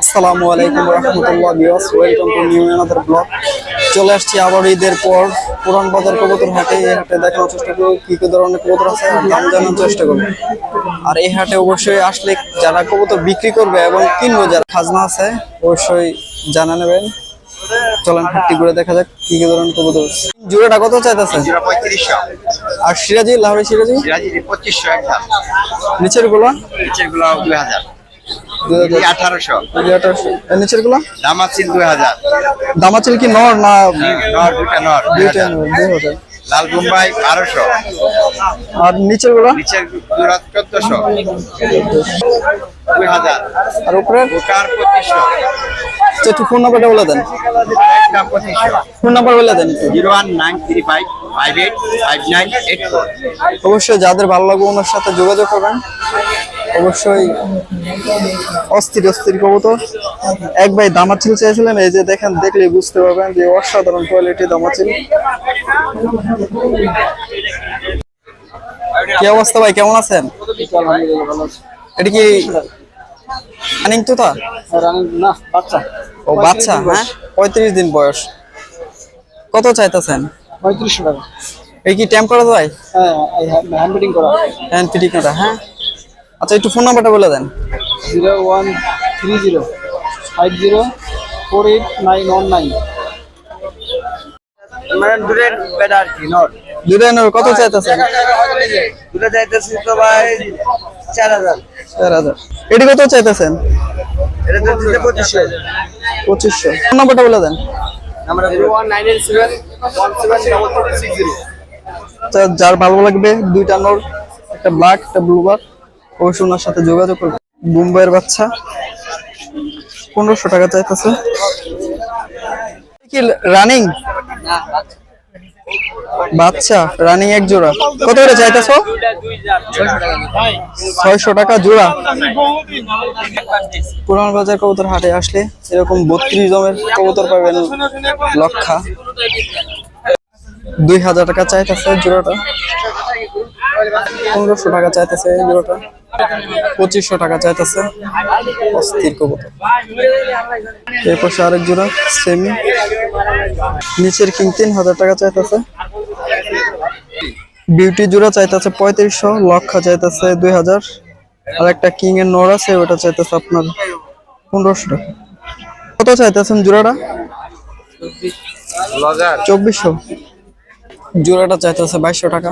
আসসালামু আলাইকুম রহমতুল্লাহ বিওয়াস welcome to new another blog. চলে আসছি আবার ঈদের পর পুরান বাজার কবুতর হাটে এই হাটে দেখানোর চেষ্টা করব কি কি ধরনের কবুতর আছে দাম জানার চেষ্টা করব। আর এই হাটে অবশ্যই আসলে যারা কবুতর বিক্রি করবে এবং কিনবো যারা খাজনা আছে অবশ্যই জানা নেবেন। চলেন হাটটি ঘুরে দেখা যাক কি কি ধরনের কবুতর। জোড়াটা কত চাইতেছে আর সিরাজি লাহোরি সিরাজি? সিরাজি পঁচিশশো একটা নিচেরগুলা নিচেরগুলো দুই হাজার। আঠারোশো। আঠারোশো। নিচেরগুলা দামাচিল দুই হাজার। দামাচিল কি নর না নর দুইটা নর দুই দুইটা দুই হাজার? লাল বোম্বাই বারোশো। আর নিচেরগুলা নিচের চোদ্দশো। দুই হাজার। আর উপরে বুকার পঁচিশশো। একটু ফোন নাম্বারটা বলে দেন। ফোন নাম্বার বলে দেন zero one nine three five five eight five nine eight four. অবশ্যই যাদের ভালো লাগবে ওনার সাথে যোগাযোগ করবেন। অবশ্যই অস্থির অস্থির কবুতর। এক ভাই দামাচিল চেয়েছিলেন এই যে দেখেন দেখলে বুঝতে পারবেন যে অসাধারণ কোয়ালিটি দামাচিল। কি অবস্থা ভাই কেমন আছেন? এটা কি রানিং তো তা না বাচ্চা। ও বাচ্চা হ্যাঁ? পঁয়ত্রিশ দিন বয়স। কত চাইতেছেন? পঁয়ত্রিশশো টাকা। এই কি ট্যাম্প করা যায়? হ্যাঁ হ্যান্ড ফিটিং করা। হ্যান্ড ফিটিং করা হ্যাঁ? আচ্ছা একটু ফোন নাম্বারটা বলে দেন। Zero one three zero five zero four eight nine one nine. মানে দূরের বেড়া আর কি নর। দুটো নেবে, কত চাইতেছেন? দূরে যাইতেছি তো ভাই চার হাজার। চার হাজার। এটি কত চাইতেছেন? এটা তো দিতে পঁচিশশো। পঁচিশশো। ফোন নাম্বারটা বলে দেন। আমরা zero one nine eight seven one seven double four six zero. আচ্ছা, যার ভালো লাগবে দুইটা নোর একটা ব্ল্যাক একটা ব্লু বার অবশ্যই ওনার সাথে যোগাযোগ করবে। মুম্বাইয়ের বাচ্চা পনেরোশো টাকা চাইতেছে। রানিং? বাচ্চা, রানিং এক জোড়া। কত করে চাইতেছো? ছয়শো টাকা জোড়া। পুরান বাজার কবুতর হাটে আসলে এরকম বত্রিশ জমের কবুতর পাবেন লক্ষা। দুই হাজার টাকা চাইতেছে জোড়াটা। পনেরোশো টাকা চাইতেছে জোড়াটা। পঁচিশশো টাকা চাইতেছে। অস্থির কবুতর। এরপর আরেক জোড়া সেমি। নিচের কিং তিন হাজার টাকা চাইতেছে। বিউটি জোড়া চাইতেছে পঁয়ত্রিশশো লক্ষা চাইতেছে দুই হাজার। আর একটা কিং এর নর আছে ওটা চাইতেছে আপনার পনেরোশো টাকা। কত চাইতেছেন জোড়াটা? চব্বিশশো। জোড়াটা চাইতেছে বাইশশো টাকা।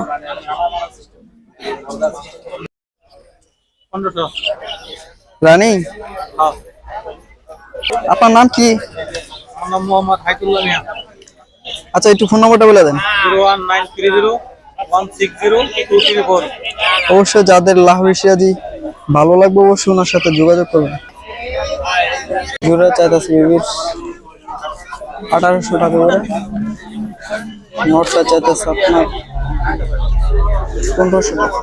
রানী? আপনার নাম কি? আমার নাম মোহাম্মদ হাইতুল্লাহ মিয়া। আচ্ছা একটু ফোন নম্বরটা বলে দেন। অবশ্যই যাদের লাহোরি সিরাজি ভালো লাগবে অবশ্যই ওনার সাথে যোগাযোগ করবেন। জোড়া চাইতেছে বিবির আঠারোশো টাকা করে। নটটা চাইতেছে আপনার পনেরোশো টাকা।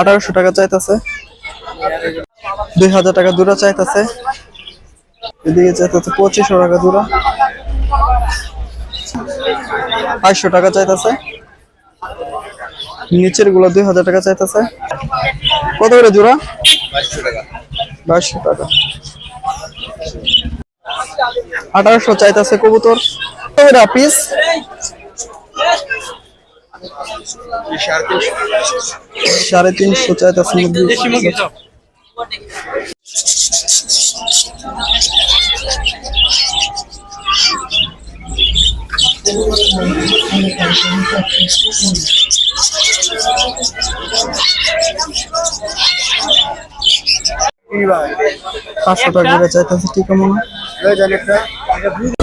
আঠারোশো টাকা চাইতেছে। দুই হাজার টাকা দূরা চাইতেছে। এদিকে চাইতেছে পঁচিশশো টাকা দূরা। বাইশশো টাকা চাইতেছে। নিচেরগুলো দুই হাজার টাকা চাইতেছে। কত করে জোড়া বাইশশো টাকা। আঠারোশো চাইতেছে কবুতর। পিস সাড়ে তিনশো চাইতেছে পাঁচশো টাকা চাইতেছে ঠিক মনে হয়